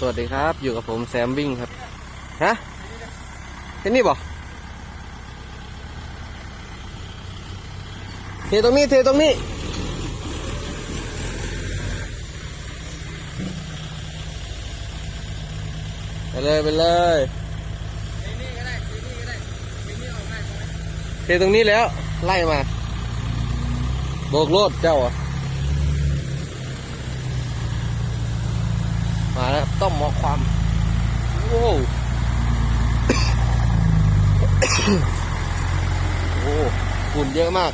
สวัสดีครับ อยู่กับผมแซมวิ่งครับ ฮะเห็นนี่บ่เทตรงนี้ เทตรงนี้ ไปเลยไปเลยเทตรงนี้แล้ว ไล่มา โบกรถเจ้าอะ มาแล้วต้องมองความโอ้โหโอ้โหฝุ่นเยอะมาก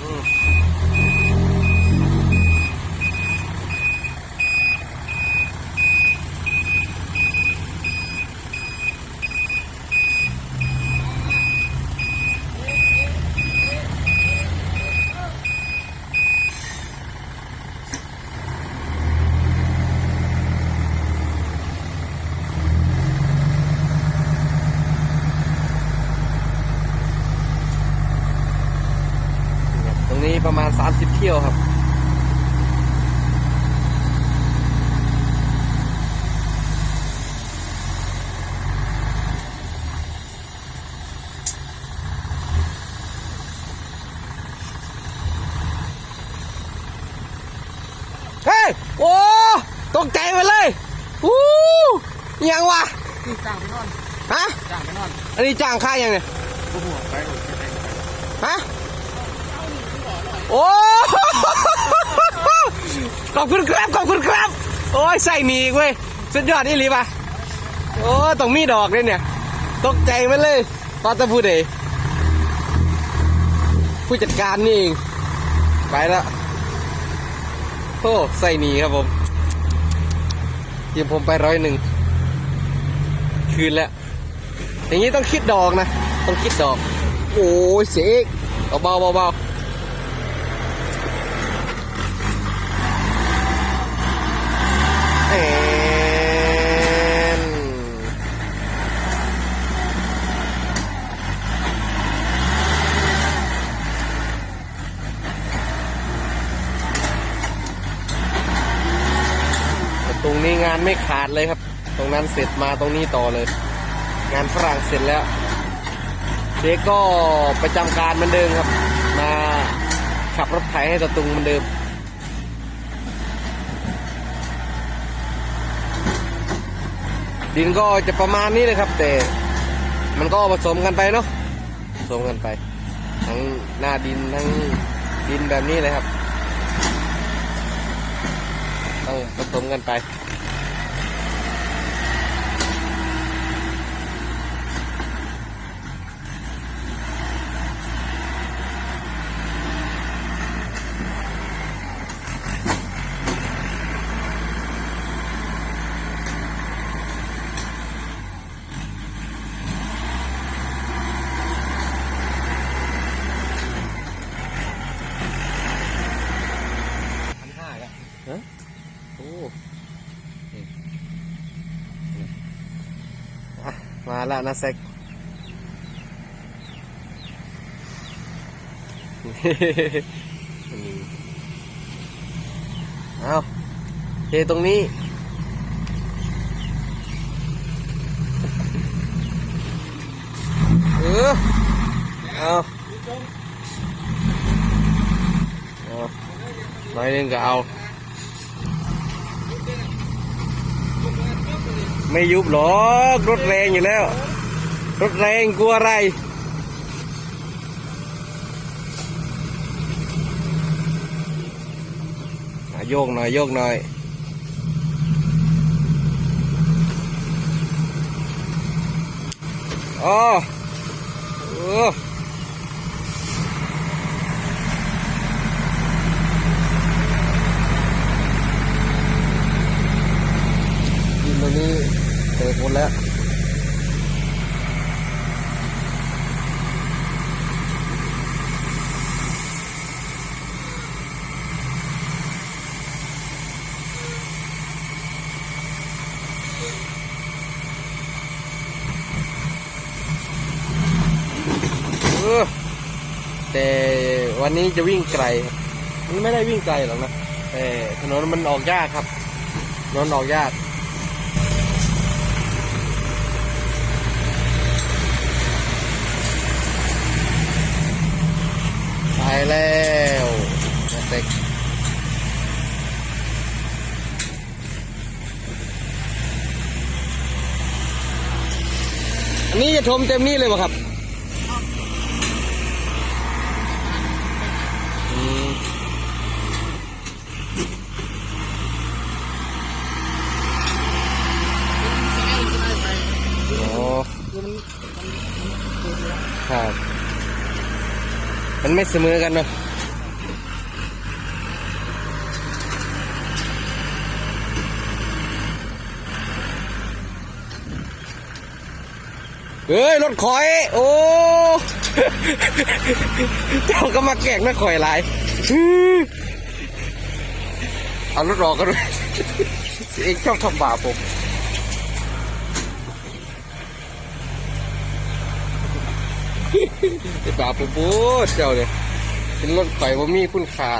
อืมตรงนี้ประมาณ 30 เที่ยวครับ เฮ้ย โอ้ตกใจไปเลยอู้ยังวะจ้างไปนอน ฮะ จ้างไปนอน อันนี้จ้างค่ายังเนี่ยกูหัวไปหมดไปฮะ โอ้ขอบคุณครับขอบคุณครับ โอ้ยใส่หนีเว้ยสุดยอดนี่หรือปะโอ้ต้องมีดอกเลยเนี่ย ตกใจไปเลยตอนตะพูดเองผู้จัดการนี่เองไปแล้วโอ้ใส่หนีครับผมยืมผมไปร้อยหนึ่งคืนแล้วอย่างนี้ต้องคิดดอกนะ ต้องคิดดอก โอ้ยเสียอีกเบาเบาๆแอนแต่ตรงนี้งาดเลยครับ ตรงนั้นเสร็จมาตรงนี้ต่อเลย งานฝรั่งเสร็จแล้วเด็กก็ประจำการเหมือนเดิมครับ มาขับรถไถให้ตะตุงเหมือนเดิมดินก็จะประมาณนี้เลยครับ แต่มันก็ผสมกันไปเนาะผสมกันไป ทั้งหน้าดินทั้งดินแบบนี้เลยครับ ต้องผสมกันไป พันห้าแล้ว ฮะโอ้มาล้วนะเซ็กเอาเทตรงนี้เออเอาเอาหน่อยนึงก็เอา ไม่ยุบหรอกรถแรงอยู่แล้ว รถแรงกลัวอะไรอะโยกหน่อยโยกหน่อยอ๋อโอ้ยินตรงนี้ เตะคนแล้วแต่วันนี้จะวิ่งไกลมันไม่ได้วิ่งไกลหรอกนะเออถนนมันออกยากครับถนนออกยาก แล้วนะเต็กอันนี้จะทมเต็มนี่เลยวะครับอืมโอ้ครับ มันไม่เสมอกันเนาะเฮ้ย รถข่อย โอ้เจ้าก็มาแกล้งนะข่อยหลายเอารถรอกันด้วยเองชอบทำบาปผม ไอ้บาปูปูเจ้าเนี่ยเป็นรถไฟว่ามีคุณค่า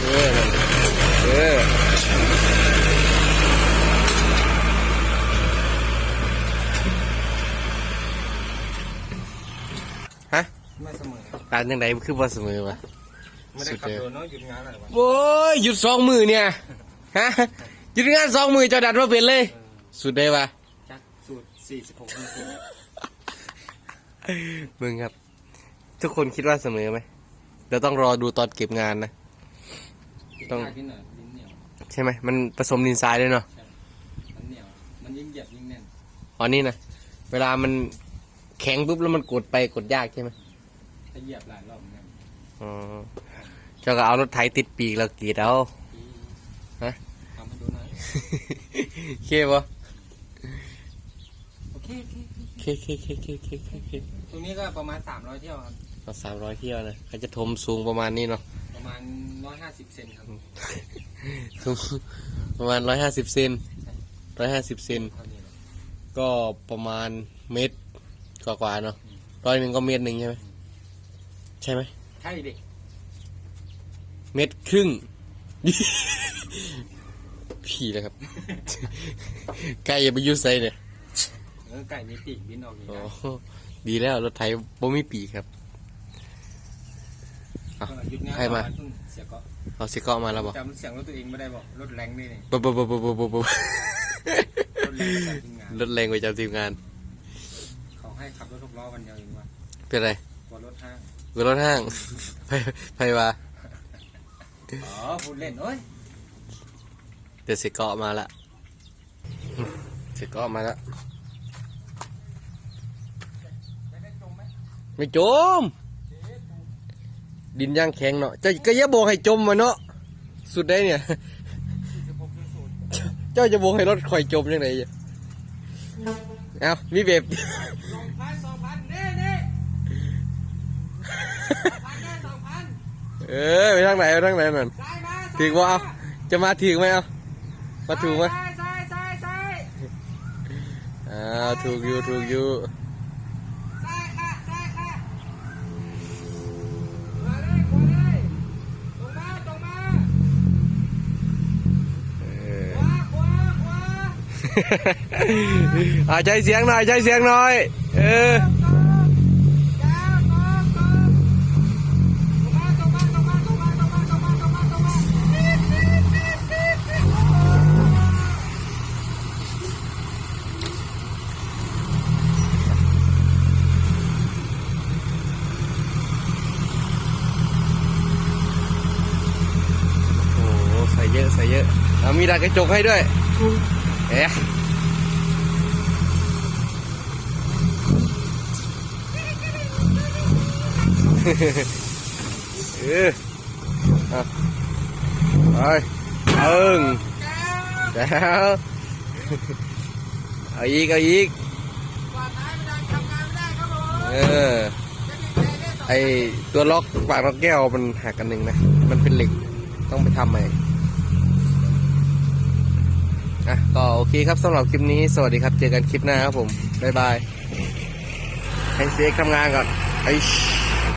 เออนั่นเออฮะ ไม่เสมอตานยังไงคือบ่เสมอวะไม่ได้ขับโดนเนาะหยุดงานอะไรวะโอ้ยหยุดสองมือเนี่ยฮะหยุดงานสองมือเจ้าดัดว่าเป็นเลย สุดได้ปะจักสูตรสี่สิบหกนาทีมึงครับ ทุกคนคิดว่าเสมอไหมเดี๋ยวต้องรอดูตอนเก็บงานนะ ต้องยากที่หน่อยลิ้นเหนียวใช่ไหมมันผสมดินทรายด้วยเนาะมันเหนียว มันยิ่งเหยียบยิ่งแน่นอ๋อนี่นะเวลามันแข็งปุ๊บแล้วมันกดไปกดยากใช่ไหม ถ้าเหยียบหลายรอบมันแน่นอ๋อเจ้าก็เอารถไถติดปีกแล้วกรีดเอาฮะ ทำให้ดูหน่อยเคปะโอเคโอเคเคเคเคเคเคเคเคตรงนี้ก็ประมาณสามร้อยเที่ยวครับเอาสามร้อยเที่ยวนะเขาจะทมสูงประมาณนี้เนาะ ประมาณร้อยห้าสิบเซนครับ สูงประมาณร้อยห้าสิบเซนร้อยห้าสิบเซน เท่านี้เลยก็ประมาณเมตรกว่าๆเนาะร้อยหนึ่งก็เมตรหนึ่งใช่ไหม ใช่ไหมใช่ดิเมตรครึ่งพี่นะครับ ไก่อย่าไปอยุ่ใส่เนี่ยเออไก่มีปีกบินออกอย่างโอ้นี้ดีแล้วรถไถบ่มีปีกครับ อะหยุดงานให้มาประณเพิ่งเสียเก็เอาสิเกาะมาแล้วบอกจำเสียงรถตัวเองไม่ได้บอกรถแรงนี่นี่ปุ๊บปุ๊บปุ๊บปุ๊บปุ๊บปุ๊บรถแรงประจำทีมงานรถแรงไปจำทีมงาน เขาให้ขับรถทุกล้อวันเดียวเองวะเป็นไร กลัวรถห้าง กูรถห้างไปไปว่าอ๋อพูดเล่นโอ้ยเดี๋ยวสิเกาะมาละสิเกาะมาละไม่จม ดินย่างแข็งเนาะเจ้าก็อย่าบอกให้จมมาเนาะสุดได้เนี่ย เจ้าจะบอกให้รถคอยจมยังไงเนี่ยเอามีแบบสองพันสองพันเน่เน่ เออไปทางไหนไปทางไหนหนั่นถีอว่าเอาจะมาถีอไหมเอามาถูกไหมอ่าถูกอยู่ถูกอยู่อ่าใจเสียงหน่อยใจเสียงหน่อย เออ มีดักกระจกให้ด้วยเอ๊ะเออเอาไปเอิงแล้วเอาอีกเอาอีกเออได้สไอตัวล็อกปากนกแก้วมันหักกันหนึ่งนะ มันเป็นเหล็กต้องไปทำใหม่ อะก็โอเคครับสำหรับคลิปนี้สวัสดีครับ เจอกันคลิปหน้าครับผม บ๊ายบายให้เซ็กทำงานก่อนไอ